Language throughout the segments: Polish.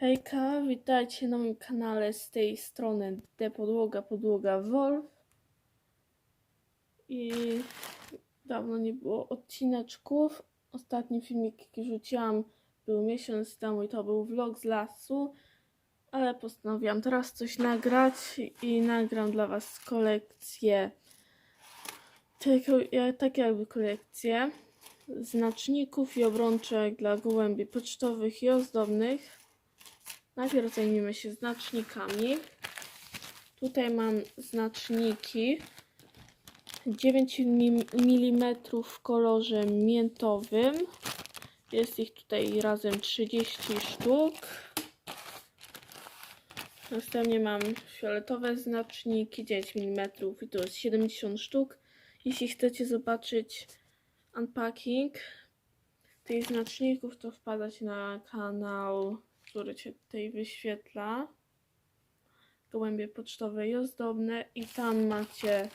Hejka, witajcie na moim kanale z tej strony De Podłoga, Podłoga Wolf. I dawno nie było odcineczków. Ostatni filmik, jaki rzuciłam, był miesiąc temu i to był vlog z lasu. Ale postanowiłam teraz coś nagrać i nagram dla Was kolekcję, tylko, ja- tak jakby kolekcję znaczników i obrączek dla gołębi pocztowych i ozdobnych. Najpierw zajmiemy się znacznikami. Tutaj mam znaczniki 9 mm w kolorze miętowym. Jest ich tutaj razem 30 sztuk. Następnie mam fioletowe znaczniki 9 mm i to jest 70 sztuk. Jeśli chcecie zobaczyć unpacking tych znaczników, to wpadać na kanał, który się tutaj wyświetla. Gołębie pocztowe i ozdobne i tam macie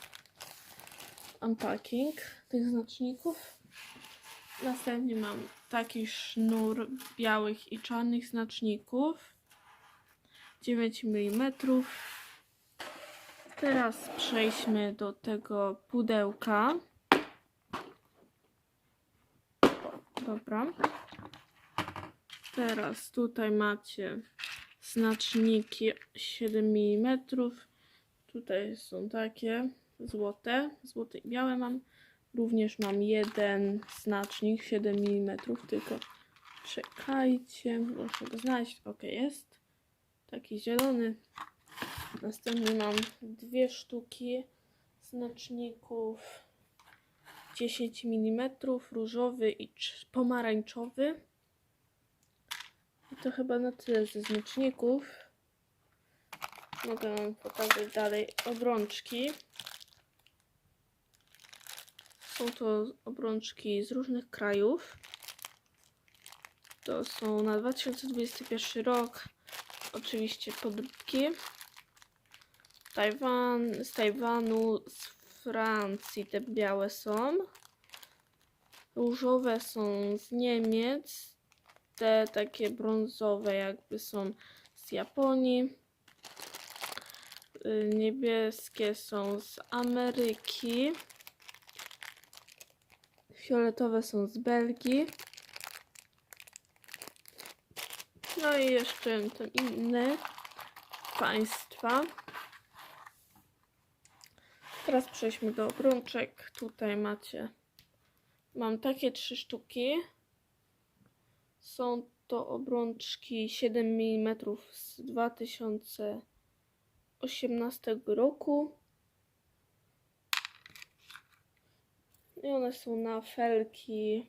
unpacking tych znaczników. Następnie mam taki sznur białych i czarnych znaczników. 9 mm. Teraz przejdźmy do tego pudełka. Dobra. Teraz tutaj macie znaczniki 7 mm. Tutaj są takie złote, złote i białe mam. Również mam jeden znacznik 7 mm, tylko czekajcie, muszę go znaleźć. Ok, jest. Taki zielony. Następny mam dwie sztuki znaczników 10 mm, różowy i cz- pomarańczowy. To chyba na tyle ze znaczników. Mogę wam pokazać dalej obrączki. Są to obrączki z różnych krajów. To są na 2021 rok. Oczywiście podróbki. Tajwan, z Tajwanu, z Francji te białe są. Różowe są z Niemiec. Te takie brązowe jakby są z Japonii. Y, Niebieskie są z Ameryki. Fioletowe są z Belgii. No i jeszcze inne państwa. Teraz przejdźmy do obrączek. Tutaj macie. Mam takie trzy sztuki. Są to obrączki 7 mm z 2018 roku. I one są na felki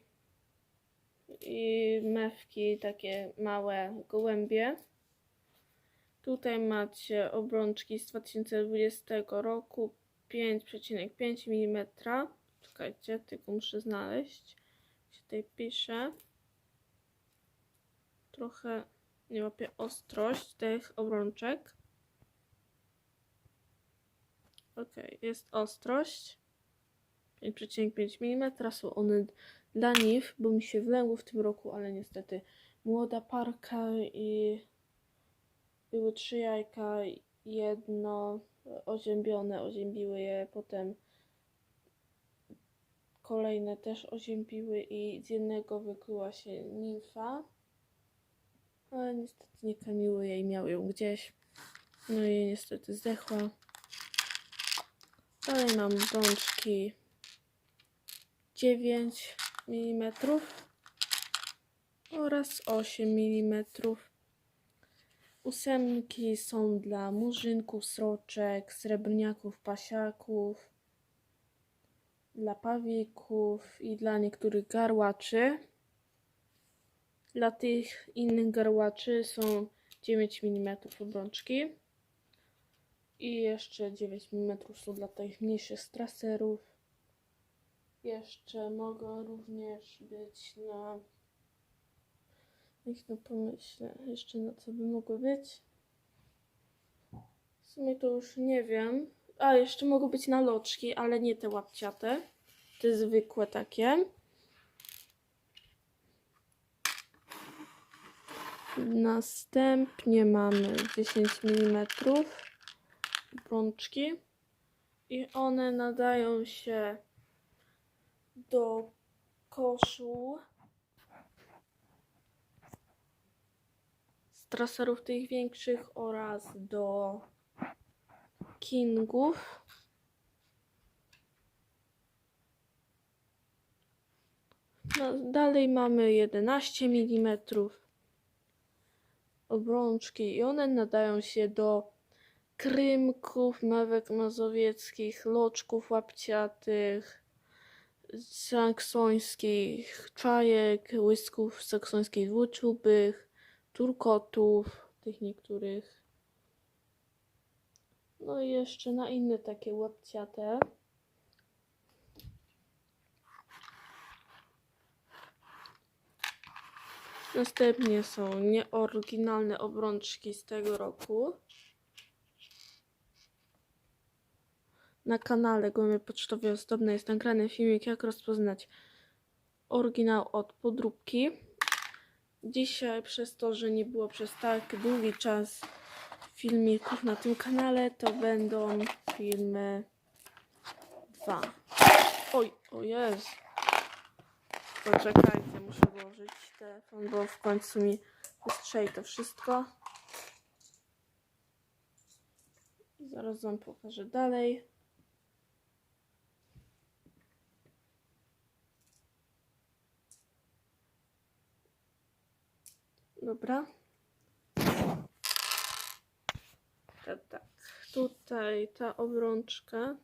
i mewki, takie małe gołębie. Tutaj macie obrączki z 2020 roku 5,5 mm. Czekajcie, tylko muszę znaleźć. Się tutaj pisze. Trochę nie łapię ostrość tych obrączek. Ok, jest ostrość. 5,5 mm. Są one dla nich, bo mi się wlęgło w tym roku, ale niestety młoda parka i były trzy jajka, jedno oziębione, oziębiły je, potem kolejne też oziębiły i z jednego wykluła się nimfa, ale niestety nie kamiły jej, miał ją gdzieś, no i niestety zdechła. Dalej mam brączki 9 mm oraz 8 mm. Ósemki są dla murzynków, sroczek, srebrniaków, pasiaków, dla pawików i dla niektórych garłaczy. Dla tych innych garłaczy są 9 mm obrączki. I jeszcze 9 mm są dla tych mniejszych straserów. Jeszcze mogą również być na Niech no pomyślę, jeszcze na co by mogły być. W sumie to już nie wiem. A, jeszcze mogą być na loczki, ale nie te łapciate. Te zwykłe takie. Następnie mamy 10 mm brączki i one nadają się do koszul z traserów tych większych oraz do kingów. No, dalej mamy 11 mm obrączki i one nadają się do krymków, mewek mazowieckich, loczków łapciatych, saksońskich czajek, łysków saksońskich dwuczubych, turkotów, tych niektórych. No i jeszcze na inne takie łapciate. Następnie są nieoryginalne obrączki z tego roku. Na kanale Gołębie Pocztowe Ozdobne jest nagrany filmik, jak rozpoznać oryginał od podróbki. Dzisiaj, przez to, że nie było przez tak długi czas filmików na tym kanale, to będą filmy dwa. Oj, o Jezu. Poczekajcie, muszę włożyć telefon, bo w końcu mi wystrzeli to wszystko. Zaraz wam pokażę dalej. Dobra. Tak, tak. Tutaj ta obrączka.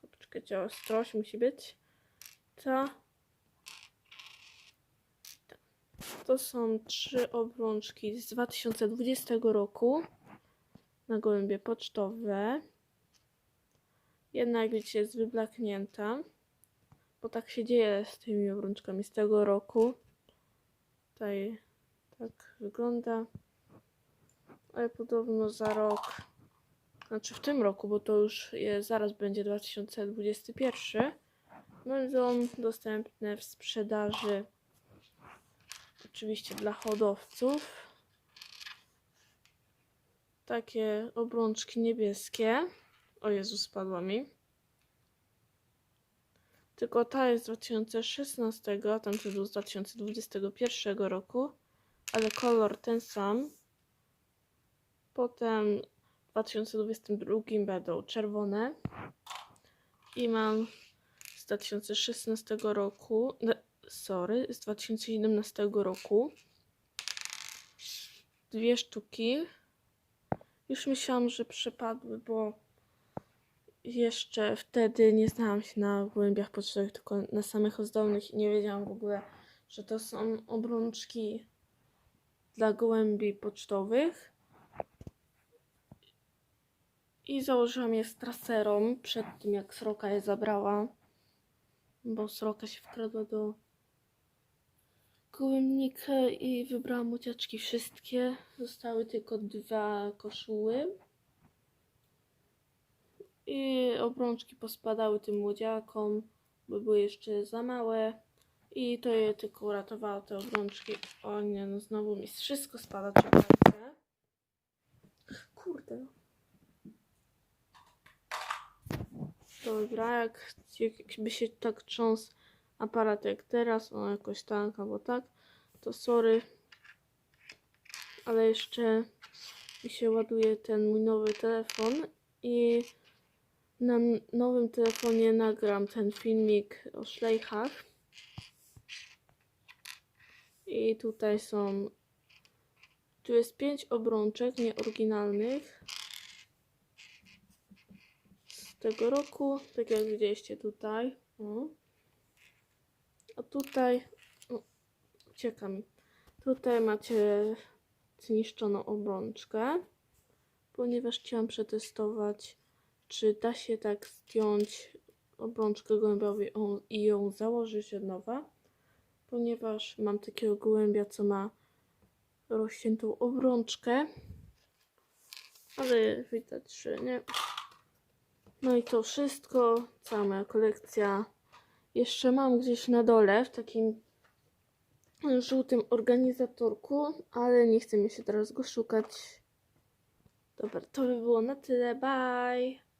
Tylko poczekajcie, ostrość musi być. Ta. To są trzy obrączki z 2020 roku na gołębie pocztowe. Jedna, jak jest wyblaknięta, bo tak się dzieje z tymi obrączkami z tego roku. Tutaj tak wygląda. Ale podobno za rok, znaczy w tym roku, bo to już jest, zaraz będzie 2021, będą dostępne w sprzedaży oczywiście dla hodowców. Takie obrączki niebieskie. O Jezu, spadła mi. Tylko ta jest z 2016, a tamte był z 2021 roku, ale kolor ten sam. Potem w 2022 będą czerwone. I mam z 2016 roku, sorry, z 2017 roku dwie sztuki. Już myślałam, że przepadły, bo jeszcze wtedy nie znałam się na gołębiach pocztowych, tylko na samych ozdobnych i nie wiedziałam w ogóle, że to są obrączki dla gołębi pocztowych. I założyłam je z traserą przed tym, jak sroka je zabrała, bo sroka się wkradła do gołębnika i wybrałam ucieczki wszystkie. Zostały tylko dwa koszuły. I obrączki pospadały tym młodziakom, bo były jeszcze za małe. I to je tylko uratowało te obrączki. O nie, no znowu mi wszystko spada, czekajcie. Kurde. Dobra, jak, jakby się tak trząsł aparat jak teraz, o jakoś tak albo tak, to sorry. Ale jeszcze mi się ładuje ten mój nowy telefon i na nowym telefonie nagram ten filmik o szlejchach. I tutaj są. Tu jest pięć obrączek nieoryginalnych z tego roku, tak jak widzieliście tutaj. O. Tutaj. O, ucieka mi. Tutaj macie zniszczoną obrączkę, ponieważ chciałam przetestować, czy da się tak zdjąć obrączkę gołębiowi i ją założyć od nowa, ponieważ mam takiego gołębia, co ma rozciętą obrączkę, ale widać, że nie. No i to wszystko, cała moja kolekcja. Jeszcze mam gdzieś na dole w takim żółtym organizatorku, ale nie chce mi się teraz go szukać. Dobra, to by było na tyle. Bye!